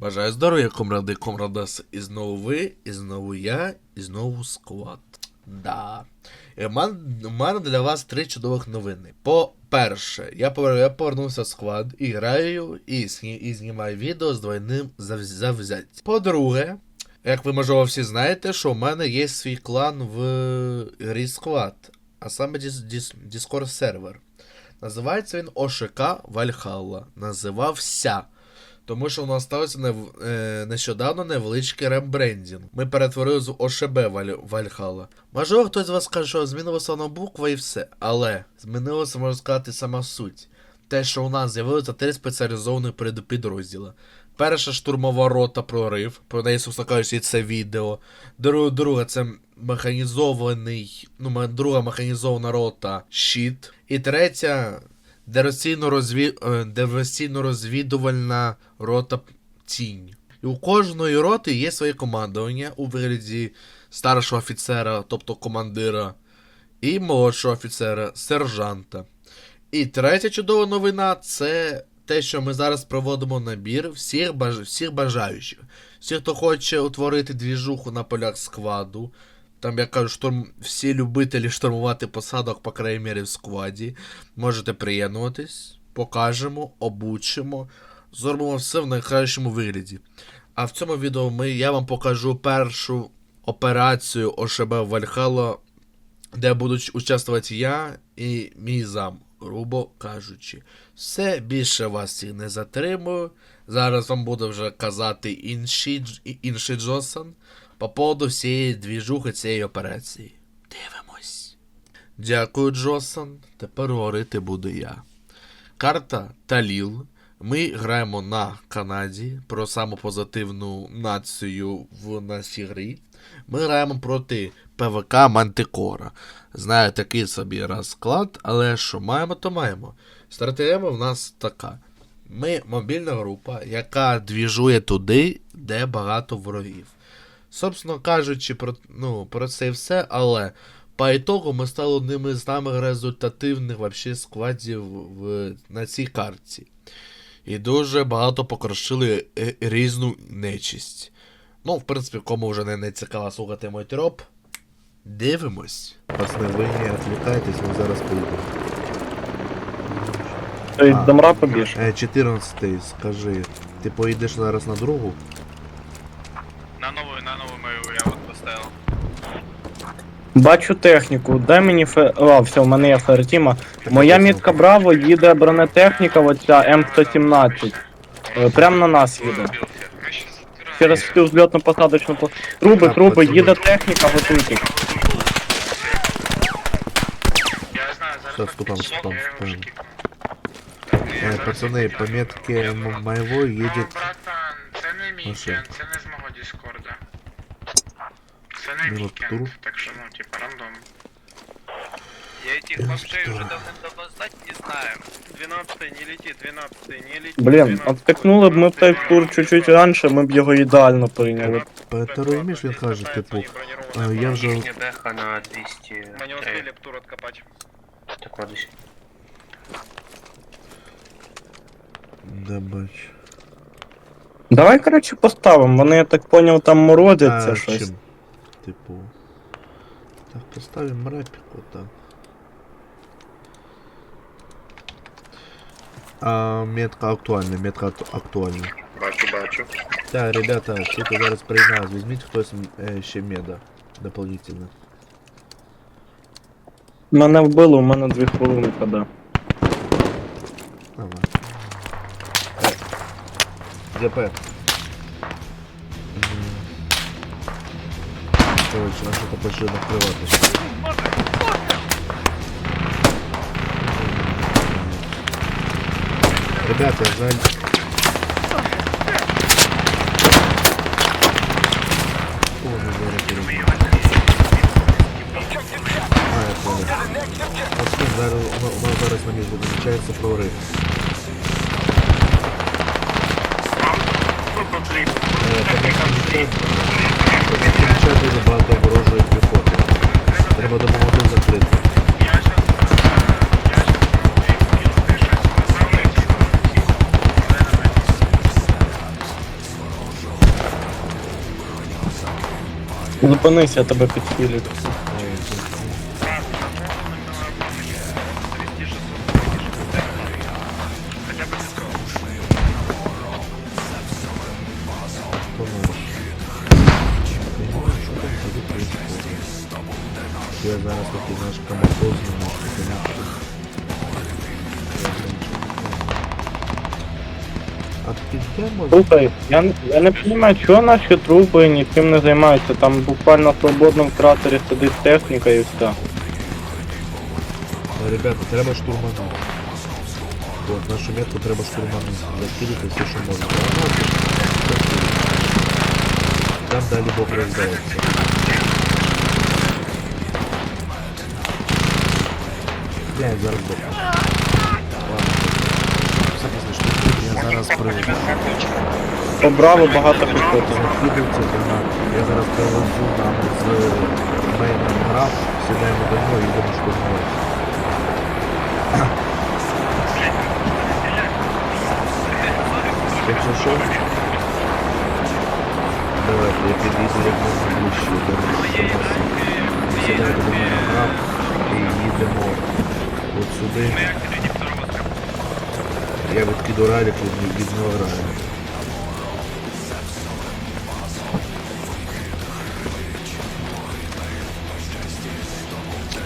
Бажаю здоров'я, комради, комрадас. І знову ви, і знову я, і знову склад. Да. Мен- У мене для вас три чудових новини. По-перше, я, повер... я повернувся в склад і граю, і, сні... і знімаю відео з двойним зав... завзяттям. По-друге, як ви можливо всі знаєте, що у мене є свій клан в грі склад, а саме. Discord сервер. Називається він ОШК Вальхалла. Називався. Тому що у нас стався нев... е... нещодавно невеличкий рембрендінг. Ми перетворили з ОШБ Валь... Вальхалла. Можливо, хтось з вас скаже, що змінилася одна буква і все. Але змінилася, можна сказати, сама суть. Те, що у нас з'явилося три спеціалізованих підрозділи. Перша штурмова рота прорив, про неї, кажучи, це відео. Друга, друга це механізований, ну, друга механізована рота щит. І третя диверсійно розвідувальна рота тінь. І у кожної роти є своє командування у вигляді старшого офіцера, тобто командира, і молодшого офіцера, сержанта. І третя чудова новина це те, що ми зараз проводимо набір всіх, баж... всіх бажаючих. Всі, хто хоче утворити двіжуху на полях складу. Там, як кажу, штурм... всі любителі штурмувати посадок, по крайній мірі, в складі. Можете приєднуватись, покажемо, обучимо, зробимо все в найкращому вигляді. А в цьому відео ми, я вам покажу першу операцію ОШБ Вальхала, де будуть участвувати я і мій зам, грубо кажучи. Все більше вас всіх не затримую. Зараз вам буду вже казати інший, інший Джосон по поводу всієї двіжухи цієї операції. Дивимось. Дякую, Джосон. Тепер говорити буду я. Карта Таліл. Ми граємо на Канаді про саму позитивну націю в нашій грі. Ми граємо проти ПВК Мантикора. Знаю, такий собі розклад, але що маємо, то маємо. Стратегія в нас така. Ми мобільна група, яка двіжує туди, де багато ворогів. Собственно кажучи, про, ну, про це і все, але по ітогу ми стали одним із самих результативних вообще складів в, на цій карті. І дуже багато покрошили е, різну нечисть. Ну, в принципі, кому вже не, не цікаво слухати мой троп. Дивимось. Пацани, ви не відвлікайтесь, ми зараз поїдемо. Ти А. домра побіж. Е, 14 скажи, ти поїдеш зараз на другу? Бачу техніку, дай мені фе. А, все, в мене є фертіма. Моя мітка Браво їде бронетехніка, оця М117. Е, прям на нас їде. Через всю взльотну посадочну Труби, труби, їде техніка, готуйтесь. Все, вступаем, вступаем, вступаем. Э, по метке моего едет машина. Це не мій, це, це не з мого дискорда. Це не мій Минут кент, тур. так що, ну, типа, рандом. Я этих бомжей уже давным-давно знать не знаю. 12 не лети, 12 не лети. Блін, 12-й. обтикнули б ми в той тур чуть-чуть раніше, ми б його ідеально прийняли. Ти розумієш, він каже, типу, а, я вже... Їхня беха на 200. Мы не успели б тур откопать. Так ладно. Да бач. Давай, коротше, поставимо. Вони, я так поняв, там морозяться А, щось. чим? Типу... Так, поставим рапіку, так. А, метка актуальна, метка акту- актуальна. Бачу, бачу. Так, ребята, тут зараз признаюсь, візьміть хтось е, ще меда дополнительно. Мене вбило, у мене дві хвилини КД. Ага. ГП. Короче, наша КПЖ накривати. Ребята, жаль. О, ну зараз переб'ю. А, я понял. Пацани, зараз, у нас- у нас зараз на між визначається прорив. Е, Помічати сьогодні забагато ворожої піхоти. Треба допомогти закрити. Зупинися, я тебе підхилю. Слухай, я, я не розумію, чого наші труби нічим не займаються. Там буквально в кратері сидить техніка і все. Ребята, треба штурманути. От нашу метку треба штурманути. Закидати все, що можна. Там далі Бог роздається. Блядь, зараз Бог. Зараз приведу. По браво багато піхоти. Я зараз привезу нам з мейном граф, сідаємо до нього і йдемо штурмувати. Якщо що, давайте я підійду як можна ближче до нас. Сідаємо до мене граф і їдемо от сюди. Я відкиду ралік від відного раліка.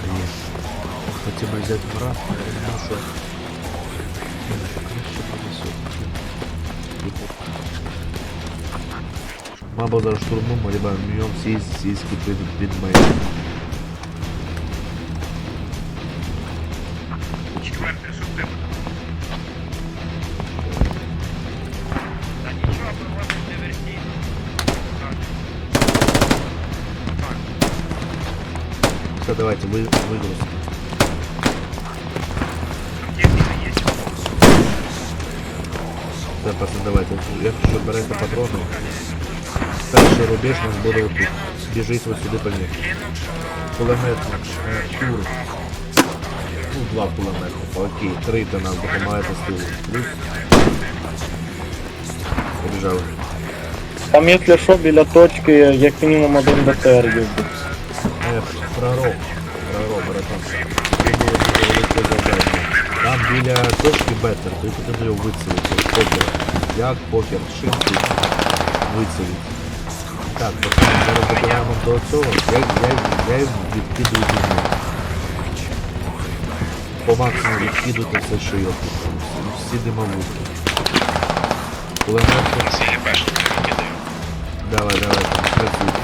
Нет. Хотя бы взять мрак, потому что... Блин, краще понесет. Мабо зараз штурмом, либо мьем сесть, сиськи під, під моим. Рубеж нас буде отут. Біжить ось сюди по мені. Кулеметник, тур. Ну, два кулеметника, окей, три то нам допомагаєте з тилу. Плюс. Побіжали. Там, якщо що, біля точки, як мінімум один БТР їздить. Е, пророк, пророк, братан. Це було дуже велике завдання. Там біля точки бетер, ти потрібно його вицілити. Покер. Як покер, шинки вицілити. Так, зараз добираємо до цього. Я, я, я відкидую диму. По максимуму відкидувати все, що я тут. Всі- димовушки. Кидаю. Давай, давай, там, працюйте.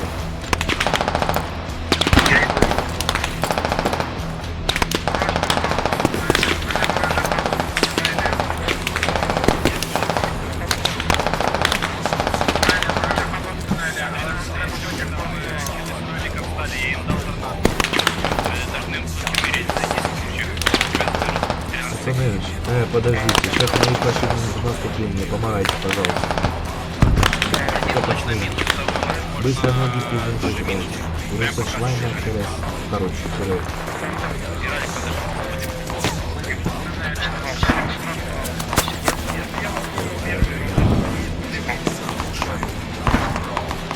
Пацаны, э, подождите, сейчас мои пошли наступление, помогайте, пожалуйста. Пацаны. Быстро ноги пиздим, пожалуйста. Просто шлайна через... Короче.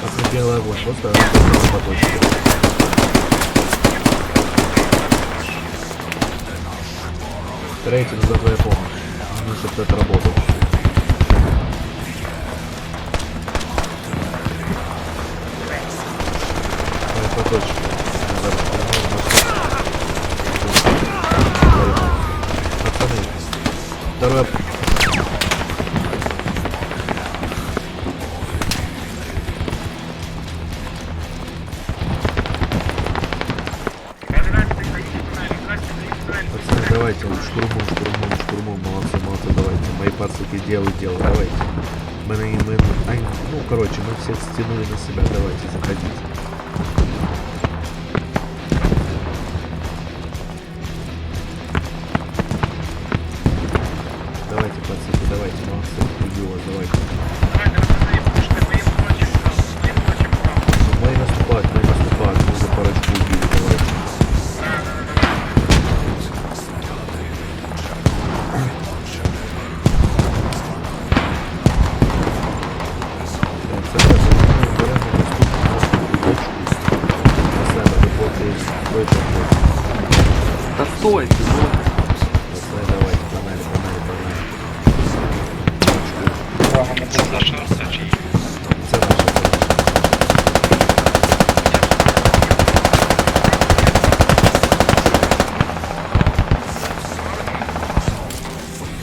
Пацаны, белый огонь, просто разбросал по точке. Рейтинг за твою помощь. Ну, чтобы это работало. Штурмом, штурмом, штурмом, молодцы, молодцы, давайте. Мои пацаны делают дело, давайте. Мы, мы, ну, короче, мы всех стянули на себя, давайте, заходите. Стой, стой, стой. Да стой ты, ну. Да стой, давай, погнали, погнали, погнали. Це наша розтача. Це наша.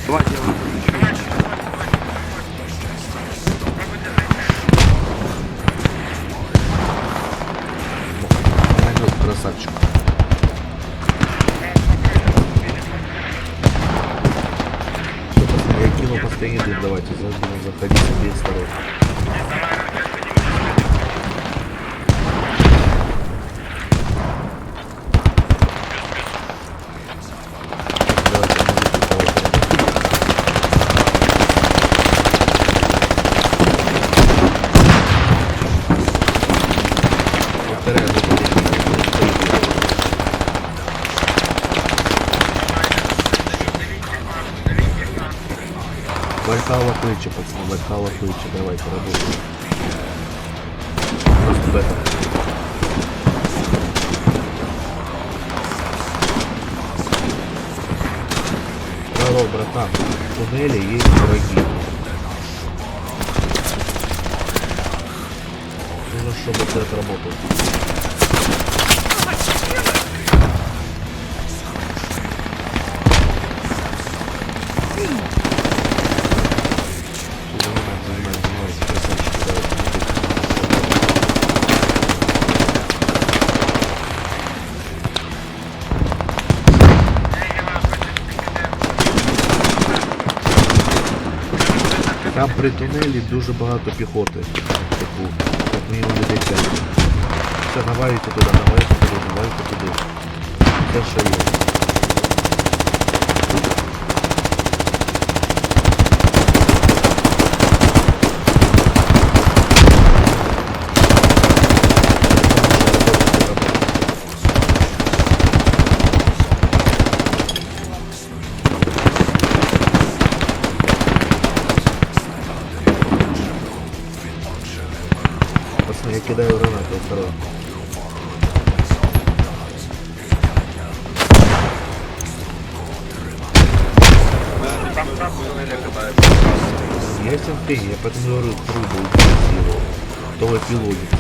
Давай, делаем. Вальхала кличе, пацаны, Вальхала кличе, давайте, работаем. Просто бета. Здорово, братан. В туннеле есть враги. Нужно, чтобы ты отработал. Там при тунелі дуже багато піхоти. Таку, як мінімум людей 5. Все, навалюйте туди, навалюйте туди, навалюйте туди. Все, що є. Кидаю гранату, осторожно. Есть инфи, я поэтому говорю, трубы убить его. То вы пилотите.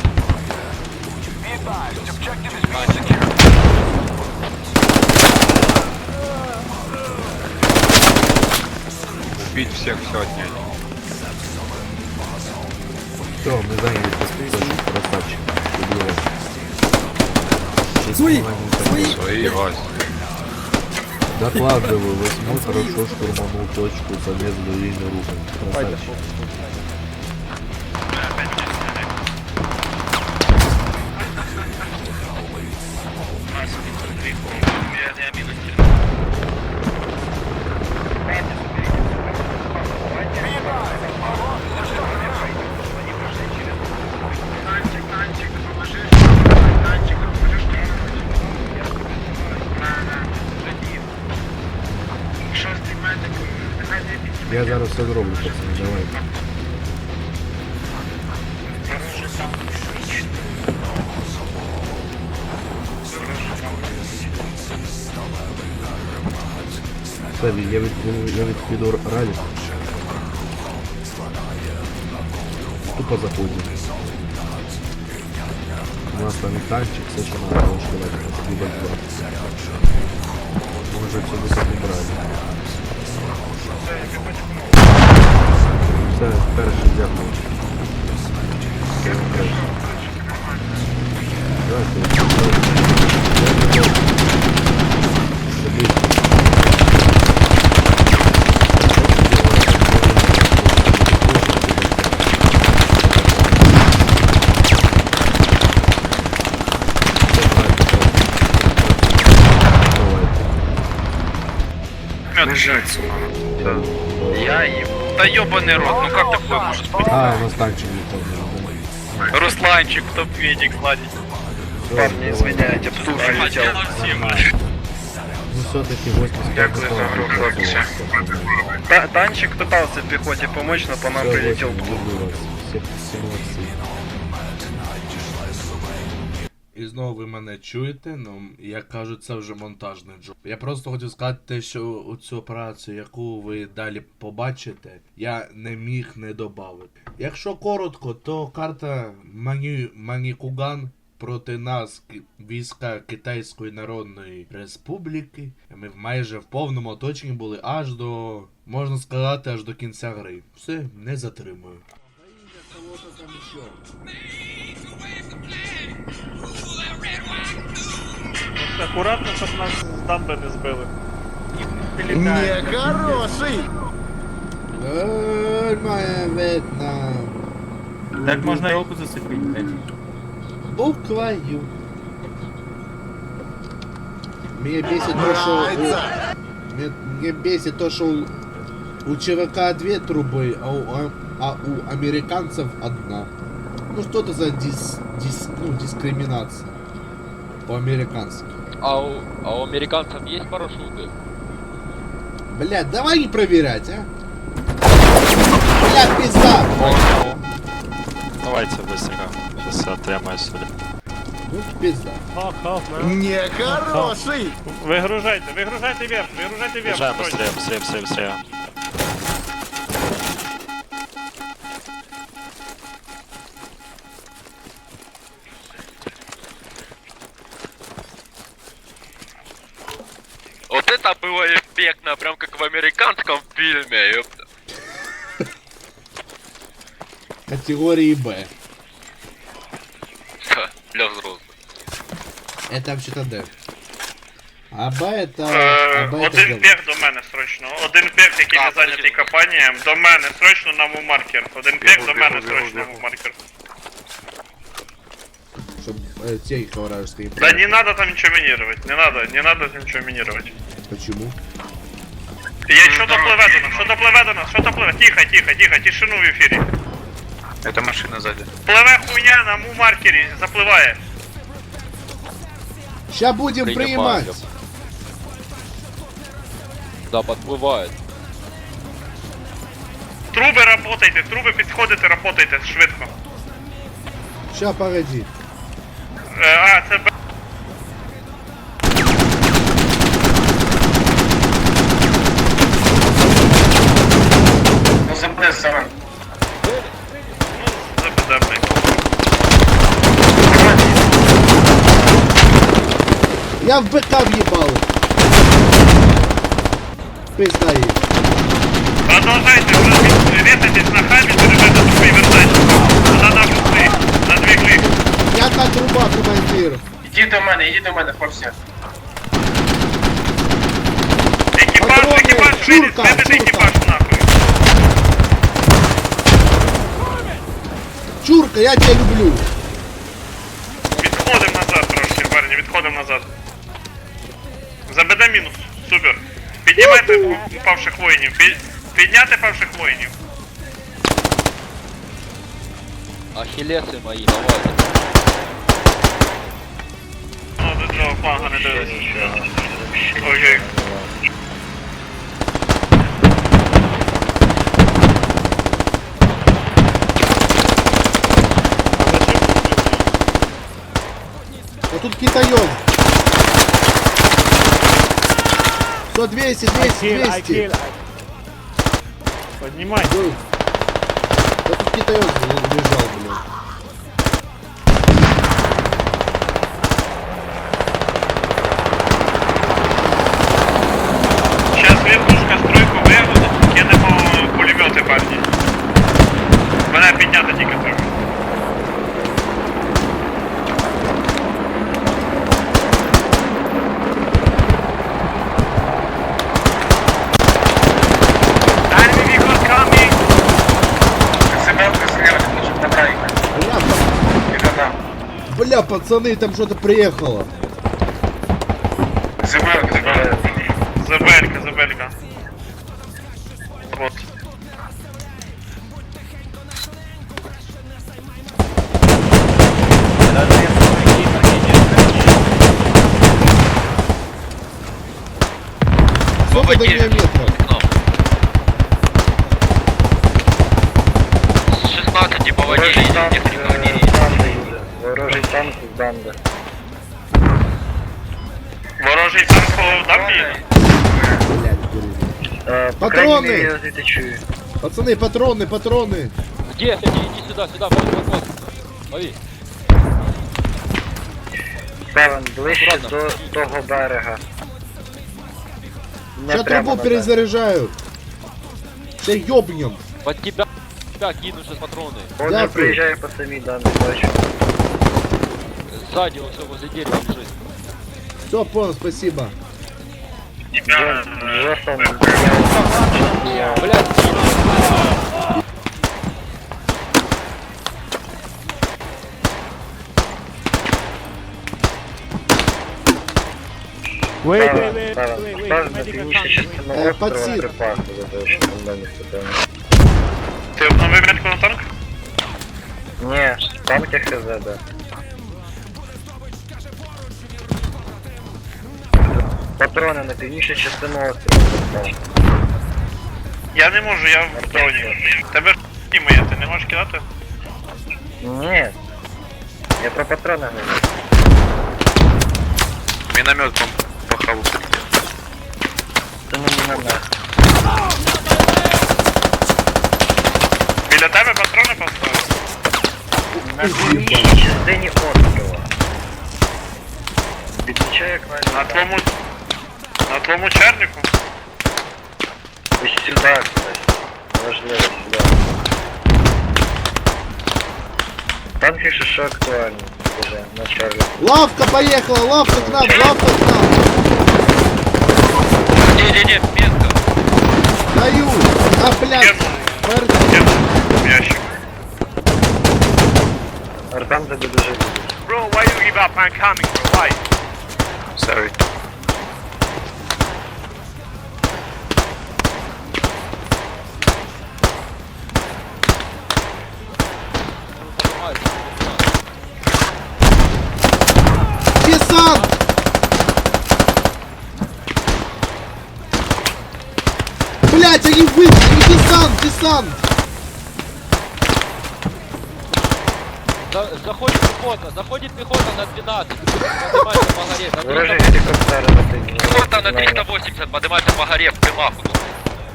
Убить всех, все отнять. Все, мы заняли красавчик. Свои, свои. Свои, Вась. Докладываю, восьмой хорошо штурманул точку, замес двоими руками. Красавчик. Я зараз все зроблю, пацани, давай. Все, я від, я відкиду ралі. Тупо заходимо. У нас там і танчик, все, що надо, лише давайте, либо два. Може все високо брати. Все, перше, дякую. Все, перше. Дякую. Нажать, сука. Я еб... Да ебаный рот, ну как такое может быть? А, у нас танчик летал. Русланчик, топ-медик, сладить. Парни, извиняйте, Хотел всем. Ну все-таки 80 Дякую за гру, хлопці. Та- танчик пытался пехоте помочь, но по нам прилетел. І знову ви мене чуєте, ну як кажуть, це вже монтажний джоб. Я просто хотів сказати те, що цю операцію, яку ви далі побачите, я не міг не додати. Якщо коротко, то карта Мані... Манікуган проти нас війська Китайської Народної Республіки. Ми майже в повному оточенні були аж до, можна сказати, аж до кінця гри. Все, не затримую. Акуратно, щоб нас з дамби не збили. Нормально видно. Так можна руку зацепити, блядь. Буквою. Меня бесит то, что... у- Мне, мне бесит то, что у, у ЧВК две трубы, а у, а, а у американцев одна. Ну что это за дис, дис, ну, дискриминация? По-американски. А у, а у американцев есть парашюты? Блядь, давай не проверять, а? Блядь, пизда! Давайте быстренько. Сейчас отъемаю сюда. Ну, пизда. Нехороший! Вигружайте, вигружайте вверх, вигружайте вверх. Бежаем быстрее, быстрее, быстрее, быстрее. Категории Б. Ха, Для взрослых. Это вообще-то Д. А Б это... Е, А Б это Один говно. пех до мене срочно. Один пех, який не Так, зайнятий подожди. копанням, до мене срочно на мувмаркер. Один пех до мене срочно на мувмаркер. Чтоб э, техника вражеская не Да проехала. не надо там ничего минировать, не надо, не надо там ничего минировать. Почему? Є що то пливе до нас, що то пливе до нас, що то пливе. Тихо, тихо, тихо, тишину в ефірі. Это машина сзади. Пливе хуйня на мувмаркері, запливає. Сейчас будем Принимаю. принимать. Да, подплывает. Труби работайте, труби підходите, работайте швидко. Сейчас, погоди. Е, а, це Б. Ну, Я в БК въебал. Пизда ей. Продолжайте, резайтесь на хабе, держите трубы и вертайте. Вона на плюси, на дві клик. Я та труба, командир. Іди до мене, іди до мене, хлопці. Екіпаж, Патрони, екіпаж, виліз, чурка, виведи чурка. екіпаж нахуй. Чурка, я тебя люблю. Відходимо назад трошки, парні, відходимо назад. ЗБД мінус, супер. Піднімайте упавших воїнів, пі- підняти павших воїнів. Ахиллесы мои, давайте. Ну, до цього фланга не дивиться. Ой-ой. Вот тут китаём. Все, 200, 200, 200. Поднімай. Ой. Да тут китаём лежал, блядь. Сейчас вертушка стройку виводить, кинемо пулемети парні. Мене підняти тільки треба. Бля, пацаны, там что-то приехало. Забелька, забелька. дурень. Патроны! Пацаны, патроны, патроны! Где? Иди, иди сюда, сюда, вот, вот, вот. Лови. Певен, ближче Аккуратно. до того берега. Не Сейчас прямо трубу на перезаряжаю! Все ёбнем! Под тебя, тебя кину сейчас патроны. берег. Он Дякую. же приїжджає по самій даній бачу. Сзади он все возле дерева лежит. Все, понял, спасибо. Тебя... Вже сам. Блядь, Wait, Певен, певен. Певен, на північну частину Е, острова паці- припаси задаєш, там дані питання. Ти обновив метку на танк? Ні, там ХЗ, да. Патрони на північну частину острова припаси. Я не можу, я в дроні. Тебе ж моє, ти не можеш кидати? Ні. Я про патрони говорю. Міномет похаву. Це не мене. Біля тебе патрони поставив? На північній частині острова. Відмічаю, як На на твоєму... на твоєму чернику? Ось сюди, кстати. Важливо сюди. Там пише, що актуально. Вже на чарлі. Лавка поехала, лавка к нам, лавка к нам! Не-не-не, метка. Даю! А, кинув в ящик. Артам тебе дуже любить. Bro, why you give up? I'm coming, bro, why? Sorry. Десант! Они вы... Десант, десант! За- заходит пехота, заходит пехота на 12. Поднимайся по горе. на Ворожі 300. гелікоптери на тим. Кто-то на 380 поднимается по горе в примаху.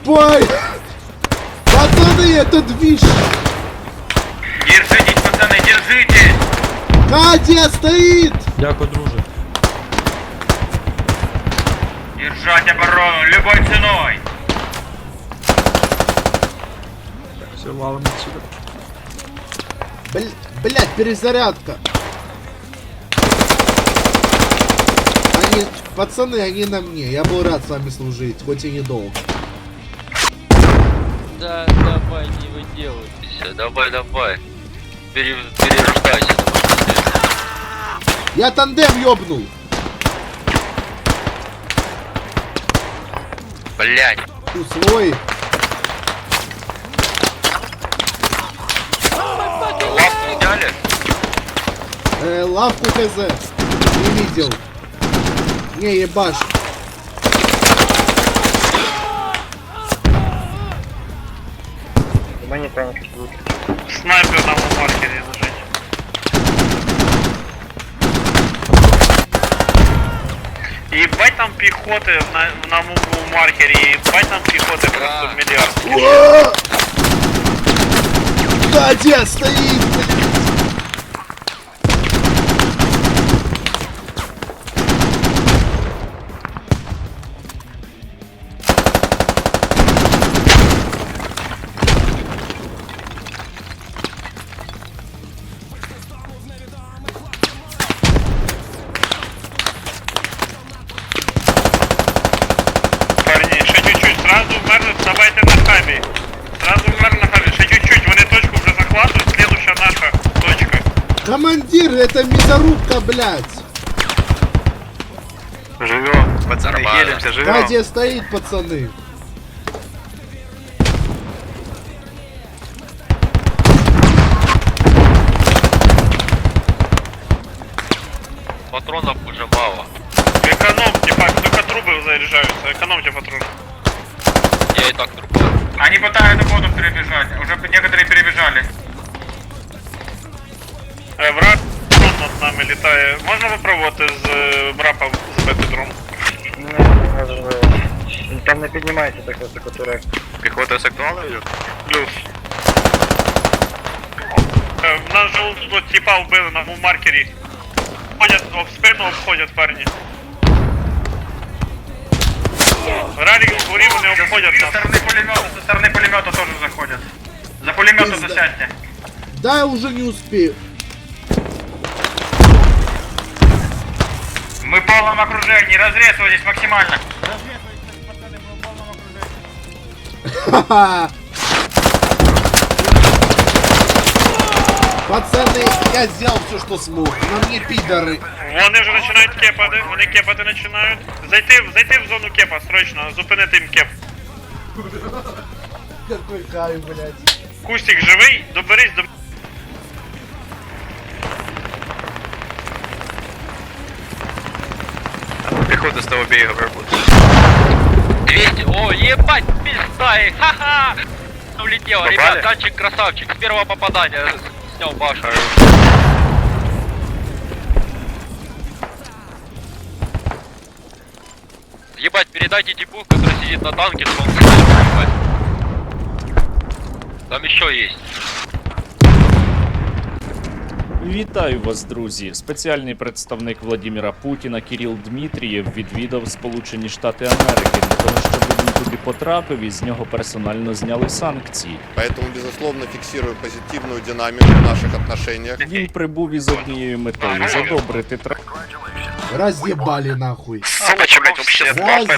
Бой! Пацаны, это движ! Держитесь, пацаны, держитесь! Катя стоит! Дякую, друже. Держать оборону любой ценой! Все, валим отсюда. Бл- блять, перезарядка! Они... Пацаны, они на мне. Я был рад с вами служить, хоть и недолго. Да, давай, не выделывайся. Давай, давай. Пере- перерождайся. Я тандем ёбнул! Блять. Услой! Э, лавку хз. Не видел. Не, ебашь. У мене танки тут. Снайпер на маркері лежить. Ебать там піхоти на, на моєму маркері, ебать там піхоти просто мільярд. О! Катя стоит! блядь. давайте на хабі. Сразу вмерли на хабі, ще чуть-чуть, вони точку вже захватують, слідуща наша точка. Командир, это мясорубка, блядь! Живем, пацаны, Нормально. гелимся, живем. Катя стоит, пацаны. Патронов уже мало. Экономьте, пак, только трубы заряжаются, экономьте патроны. Я и так трупа. Они пытаются воду перебежать, уже некоторые перебежали. Е, враг дрон над нами літає. Можна попробувати з е, брапа збити дрон? Там не піднімайте так високо турек. Пехота сигнала идет? Плюс. Е, В нас же тут типа вбили на маркері. Ходять, об спину обходять парні. Ралік згорі, вони обходять Со нас. стороны пулемета, со стороны пулемета тоже заходят. За пулемета Пизда. засядьте. Да, я уже не успею. Мы в полном окружении, разрезывайтесь максимально. Ха-ха. Пацаны, я сделал все, что смог. На мне пидоры. Вони вже починають кепати, вони кепати починають. Зайти, зайти в зону кепа, срочно, зупинити їм кеп. Какой кайф, блядь. Кустик живий, доберись до. Пехота с того берега работает. 200, о, ебать, пизда, и ха-ха! Улетела, Попали? ребят, танчик красавчик, с первого попадания снял башню. Ебать, передайте типу, который сидит на танке, что он ебать. Там еще есть. Вітаю вас, друзі! Спеціальний представник Владіміра Путіна Кіріл Дмитрієв відвідав Сполучені Штати Америки для того, щоб він туди потрапив і з нього персонально зняли санкції. Поэтому, безусловно, фиксирую позитивную динамику в наших отношениях. Він прибув із однією метою задобрити тра... Разъебали нахуй. Сука, блядь, вообще